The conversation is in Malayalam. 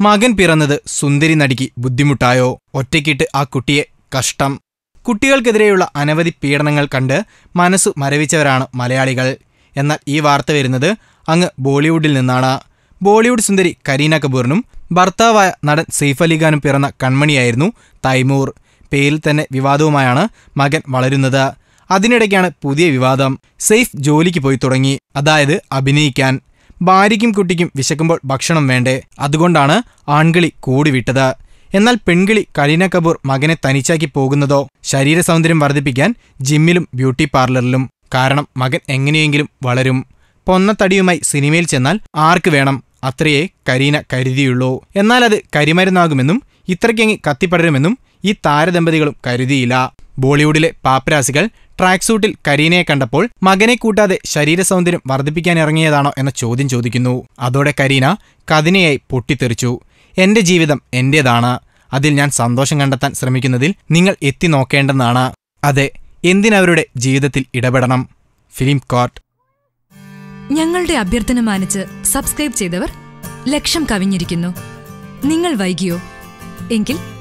മകൻ പിറന്നത് സുന്ദരി നടിക്ക് ബുദ്ധിമുട്ടായോ? ഒറ്റയ്ക്കിട്ട് ആ കുട്ടിയെ കഷ്ടം. കുട്ടികൾക്കെതിരെയുള്ള അനവധി പീഡനങ്ങൾ കണ്ട് മനസ്സു മരവിച്ചവരാണ് മലയാളികൾ. എന്നാൽ ഈ വാർത്ത വരുന്നത് അങ്ങ് ബോളിവുഡിൽ നിന്നാണ്. ബോളിവുഡ് സുന്ദരി കരീന കപൂറിനും ഭർത്താവായ നടൻ സെയ്ഫ് അലി ഖാനും പിറന്ന കൺമണിയായിരുന്നു തൈമൂർ. പേരിൽ തന്നെ വിവാദവുമായാണ് മകൻ വളരുന്നത്. അതിനിടയ്ക്കാണ് പുതിയ വിവാദം. സെയ്ഫ് ജോലിക്ക് പോയി തുടങ്ങി. അതായത് അഭിനയിക്കാൻ. ഭാര്യയ്ക്കും കുട്ടിക്കും വിശക്കുമ്പോൾ ഭക്ഷണം വേണ്ടേ? അതുകൊണ്ടാണ് ആൺകിളി കൂടിവിട്ടത് എന്നാൽ പെൺകിളി കരീന കപൂർ മകനെ തനിച്ചാക്കി പോകുന്നതോ ശരീര സൗന്ദര്യം വർദ്ധിപ്പിക്കാൻ ജിമ്മിലും ബ്യൂട്ടി പാർലറിലും. കാരണം മകൻ എങ്ങനെയെങ്കിലും വളരും. പൊന്നത്തടിയുമായി സിനിമയിൽ ചെന്നാൽ ആർക്ക് വേണം? അത്രയേ കരീന കരുതിയുള്ളൂ. എന്നാൽ അത് കരിമരുന്നാകുമെന്നും ഇത്രയ്ക്കങ്ങി കത്തിപ്പടരുമെന്നും ഈ താരദമ്പതികളും കരുതിയില്ല. ബോളിവുഡിലെ പാപ്പരാസികൾ ട്രാക്ക് സൂട്ടിൽ കരീനയെ കണ്ടപ്പോൾ മകനെ കൂട്ടാതെ ശരീര സൗന്ദര്യം വർദ്ധിപ്പിക്കാൻ ഇറങ്ങിയതാണോ എന്ന ചോദ്യം ചോദിക്കുന്നു. അതോടെ കരീന കതിനയായി പൊട്ടിത്തെറിച്ചു. എന്റെ ജീവിതം എന്റേതാണ്. അതിൽ ഞാൻ സന്തോഷം കണ്ടെത്താൻ ശ്രമിക്കുന്നതിൽ നിങ്ങൾ എത്തി നോക്കേണ്ടെന്നാണ്. അതെ എന്തിനവരുടെ ജീവിതത്തിൽ ഇടപെടണം? Film court. ഞങ്ങളുടെ അഭ്യർത്ഥന മാനിച്ച് സബ്സ്ക്രൈബ് ചെയ്തവർ ലക്ഷം കവിഞ്ഞിരിക്കുന്നു. നിങ്ങൾ വൈകിയോ? എങ്കിൽ